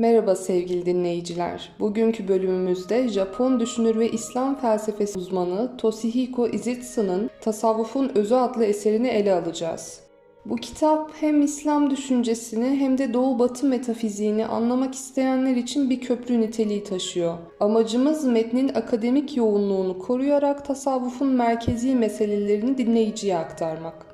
Merhaba sevgili dinleyiciler. Bugünkü bölümümüzde Japon düşünür ve İslam felsefesi uzmanı Toshihiko Izutsu'nun Tasavvufun Özü adlı eserini ele alacağız. Bu kitap hem İslam düşüncesini hem de Doğu Batı metafiziğini anlamak isteyenler için bir köprü niteliği taşıyor. Amacımız metnin akademik yoğunluğunu koruyarak tasavvufun merkezi meselelerini dinleyiciye aktarmak.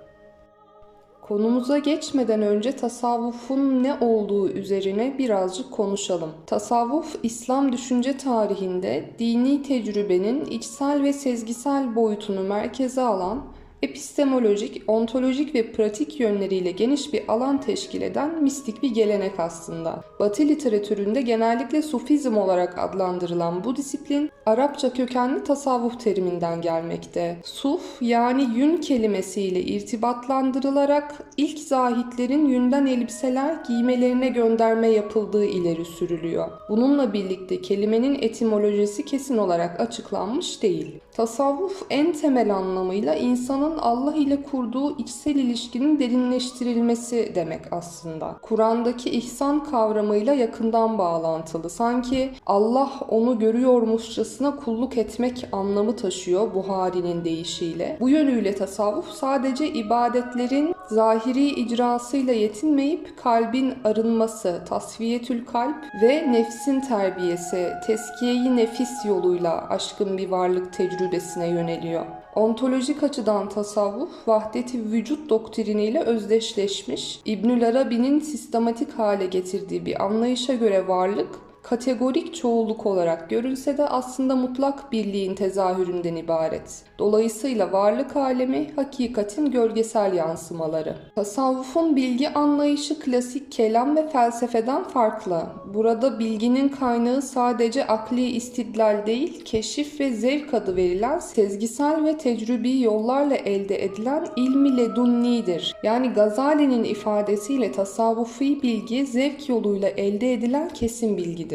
Konumuza geçmeden önce tasavvufun ne olduğu üzerine birazcık konuşalım. Tasavvuf, İslam düşünce tarihinde dini tecrübenin içsel ve sezgisel boyutunu merkeze alan, epistemolojik, ontolojik ve pratik yönleriyle geniş bir alan teşkil eden mistik bir gelenek aslında. Batı literatüründe genellikle sufizm olarak adlandırılan bu disiplin, Arapça kökenli tasavvuf teriminden gelmekte. Suf yani yün kelimesiyle irtibatlandırılarak ilk zahitlerin yünden elbiseler giymelerine gönderme yapıldığı ileri sürülüyor. Bununla birlikte kelimenin etimolojisi kesin olarak açıklanmış değil. Tasavvuf en temel anlamıyla insanın Allah ile kurduğu içsel ilişkinin derinleştirilmesi demek aslında. Kur'an'daki ihsan kavramıyla yakından bağlantılı. Sanki Allah onu görüyormuşçasına kulluk etmek anlamı taşıyor Buhari'nin deyişiyle. Bu yönüyle tasavvuf sadece ibadetlerin zahiri icrasıyla yetinmeyip kalbin arınması, tasfiyetül kalp ve nefsin terbiyesi, teskiyeyi nefis yoluyla aşkın bir varlık tecrübesine yöneliyor. Ontolojik açıdan tasavvuf, vahdeti vücut doktriniyle özdeşleşmiş, İbnül Arabi'nin sistematik hale getirdiği bir anlayışa göre varlık, kategorik çoğulluk olarak görülse de aslında mutlak birliğin tezahüründen ibaret. Dolayısıyla varlık alemi hakikatin gölgesel yansımaları. Tasavvufun bilgi anlayışı klasik kelam ve felsefeden farklı. Burada bilginin kaynağı sadece akli istidlal değil, keşif ve zevk adı verilen sezgisel ve tecrübi yollarla elde edilen ilmi ledunnidir. Yani Gazali'nin ifadesiyle tasavvufi bilgi zevk yoluyla elde edilen kesin bilgidir.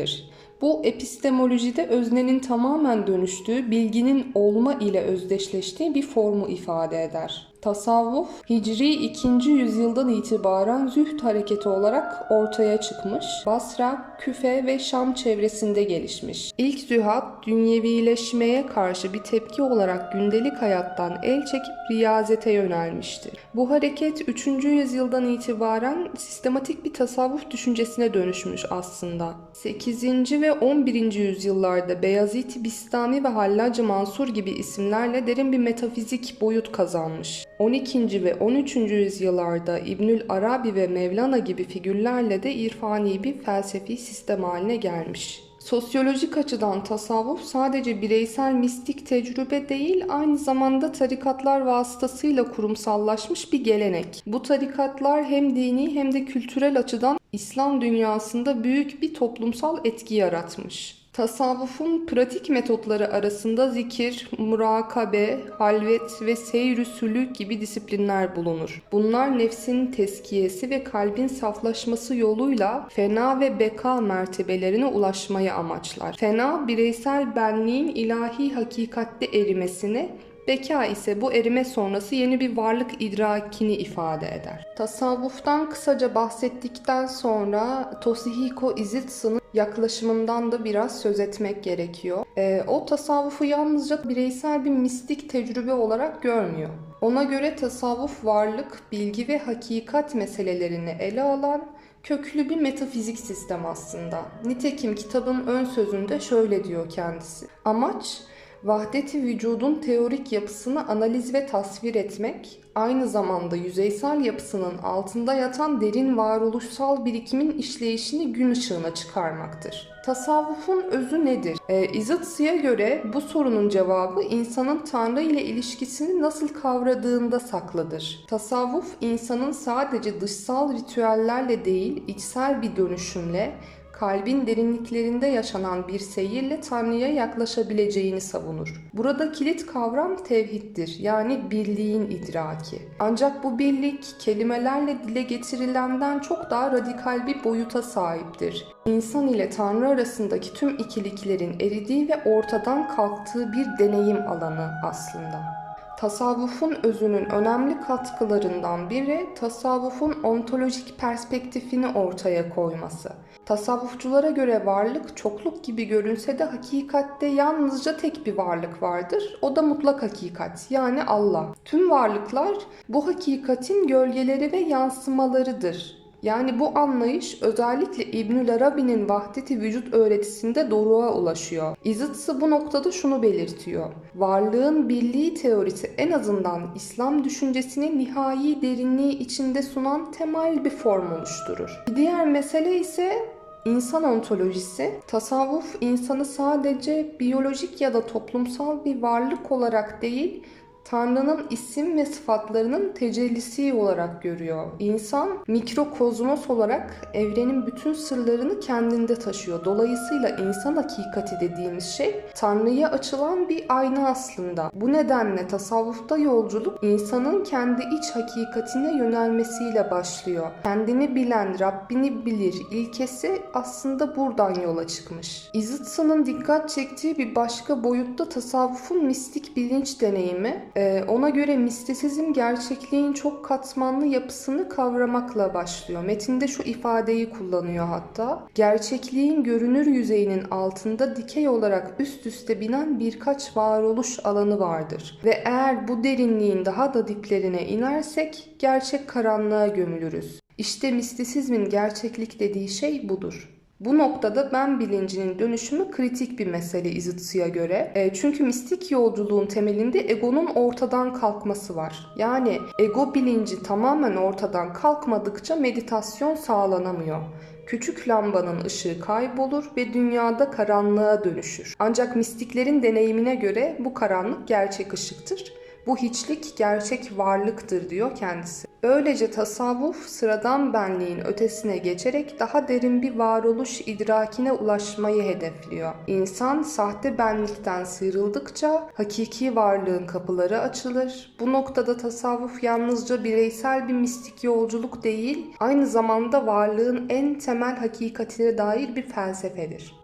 Bu epistemolojide öznenin tamamen dönüştüğü, bilginin olma ile özdeşleştiği bir formu ifade eder. Tasavvuf, Hicri 2. yüzyıldan itibaren zühd hareketi olarak ortaya çıkmış, Basra, Küfe ve Şam çevresinde gelişmiş. İlk zühad, dünyevileşmeye karşı bir tepki olarak gündelik hayattan el çekip riyazete yönelmiştir. Bu hareket 3. yüzyıldan itibaren sistematik bir tasavvuf düşüncesine dönüşmüş aslında. 8. ve 11. yüzyıllarda Beyazıt Bistami ve Hallacı Mansur gibi isimlerle derin bir metafizik boyut kazanmış. 12. ve 13. yüzyıllarda İbnül Arabi ve Mevlana gibi figürlerle de irfani bir felsefi sistem haline gelmiş. Sosyolojik açıdan tasavvuf sadece bireysel mistik tecrübe değil, aynı zamanda tarikatlar vasıtasıyla kurumsallaşmış bir gelenek. Bu tarikatlar hem dini hem de kültürel açıdan İslam dünyasında büyük bir toplumsal etki yaratmış. Tasavvufun pratik metotları arasında zikir, murakabe, halvet ve seyr sülük gibi disiplinler bulunur. Bunlar nefsin teskiyesi ve kalbin saflaşması yoluyla fena ve beka mertebelerine ulaşmayı amaçlar. Fena, bireysel benliğin ilahi hakikatte erimesini, Beka ise bu erime sonrası yeni bir varlık idrakini ifade eder. Tasavvuftan kısaca bahsettikten sonra Toshihiko Izutsu'nun yaklaşımından da biraz söz etmek gerekiyor. Ee, o tasavvufu yalnızca bireysel bir mistik tecrübe olarak görmüyor. Ona göre tasavvuf varlık, bilgi ve hakikat meselelerini ele alan köklü bir metafizik sistem aslında. Nitekim kitabın ön sözünde şöyle diyor kendisi. Amaç vahdeti vücudun teorik yapısını analiz ve tasvir etmek, aynı zamanda yüzeysel yapısının altında yatan derin varoluşsal birikimin işleyişini gün ışığına çıkarmaktır. Tasavvufun özü nedir? E, İzıtsu'ya göre bu sorunun cevabı insanın Tanrı ile ilişkisini nasıl kavradığında saklıdır. Tasavvuf insanın sadece dışsal ritüellerle değil, içsel bir dönüşümle kalbin derinliklerinde yaşanan bir seyirle Tanrı'ya yaklaşabileceğini savunur. Burada kilit kavram tevhiddir yani birliğin idraki. Ancak bu birlik kelimelerle dile getirilenden çok daha radikal bir boyuta sahiptir. İnsan ile Tanrı arasındaki tüm ikiliklerin eridiği ve ortadan kalktığı bir deneyim alanı aslında. Tasavvufun özünün önemli katkılarından biri tasavvufun ontolojik perspektifini ortaya koyması. Tasavvufçulara göre varlık çokluk gibi görünse de hakikatte yalnızca tek bir varlık vardır. O da mutlak hakikat yani Allah. Tüm varlıklar bu hakikatin gölgeleri ve yansımalarıdır. Yani bu anlayış özellikle İbnül Arabi'nin vahdeti vücut öğretisinde doruğa ulaşıyor. İzıtsı bu noktada şunu belirtiyor. Varlığın birliği teorisi en azından İslam düşüncesini nihai derinliği içinde sunan temel bir form oluşturur. Bir diğer mesele ise İnsan ontolojisi, tasavvuf insanı sadece biyolojik ya da toplumsal bir varlık olarak değil, Tanrı'nın isim ve sıfatlarının tecellisi olarak görüyor. İnsan mikrokozmos olarak evrenin bütün sırlarını kendinde taşıyor. Dolayısıyla insan hakikati dediğimiz şey Tanrı'ya açılan bir ayna aslında. Bu nedenle tasavvufta yolculuk insanın kendi iç hakikatine yönelmesiyle başlıyor. Kendini bilen Rabbini bilir ilkesi aslında buradan yola çıkmış. İzıtsu'nun dikkat çektiği bir başka boyutta tasavvufun mistik bilinç deneyimi ee, ona göre mistisizm gerçekliğin çok katmanlı yapısını kavramakla başlıyor. Metinde şu ifadeyi kullanıyor hatta. Gerçekliğin görünür yüzeyinin altında dikey olarak üst üste binen birkaç varoluş alanı vardır. Ve eğer bu derinliğin daha da diplerine inersek gerçek karanlığa gömülürüz. İşte mistisizmin gerçeklik dediği şey budur. Bu noktada ben bilincinin dönüşümü kritik bir mesele İzitsu'ya göre. E, çünkü mistik yolculuğun temelinde egonun ortadan kalkması var. Yani ego bilinci tamamen ortadan kalkmadıkça meditasyon sağlanamıyor. Küçük lambanın ışığı kaybolur ve dünyada karanlığa dönüşür. Ancak mistiklerin deneyimine göre bu karanlık gerçek ışıktır. Bu hiçlik gerçek varlıktır diyor kendisi. Böylece tasavvuf sıradan benliğin ötesine geçerek daha derin bir varoluş idrakine ulaşmayı hedefliyor. İnsan sahte benlikten sıyrıldıkça hakiki varlığın kapıları açılır. Bu noktada tasavvuf yalnızca bireysel bir mistik yolculuk değil, aynı zamanda varlığın en temel hakikatine dair bir felsefedir.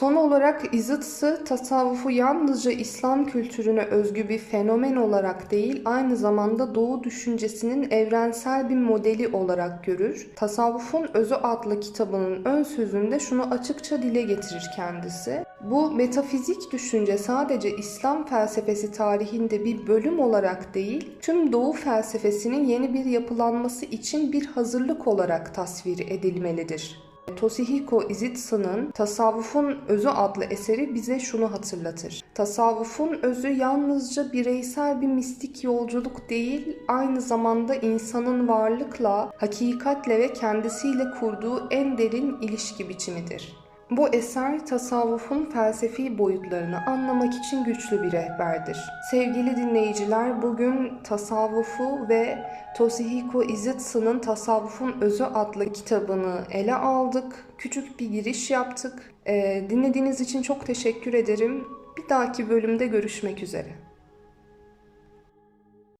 Son olarak İzıtsı tasavvufu yalnızca İslam kültürüne özgü bir fenomen olarak değil, aynı zamanda Doğu düşüncesinin evrensel bir modeli olarak görür. Tasavvufun Özü adlı kitabının ön sözünde şunu açıkça dile getirir kendisi. Bu metafizik düşünce sadece İslam felsefesi tarihinde bir bölüm olarak değil, tüm Doğu felsefesinin yeni bir yapılanması için bir hazırlık olarak tasvir edilmelidir. Toshihiko Izutsu'nun Tasavvufun Özü adlı eseri bize şunu hatırlatır. Tasavvufun özü yalnızca bireysel bir mistik yolculuk değil, aynı zamanda insanın varlıkla, hakikatle ve kendisiyle kurduğu en derin ilişki biçimidir. Bu eser tasavvufun felsefi boyutlarını anlamak için güçlü bir rehberdir. Sevgili dinleyiciler bugün tasavvufu ve Toshihiko Izutsu'nun Tasavvufun Özü adlı kitabını ele aldık. Küçük bir giriş yaptık. Ee, dinlediğiniz için çok teşekkür ederim. Bir dahaki bölümde görüşmek üzere.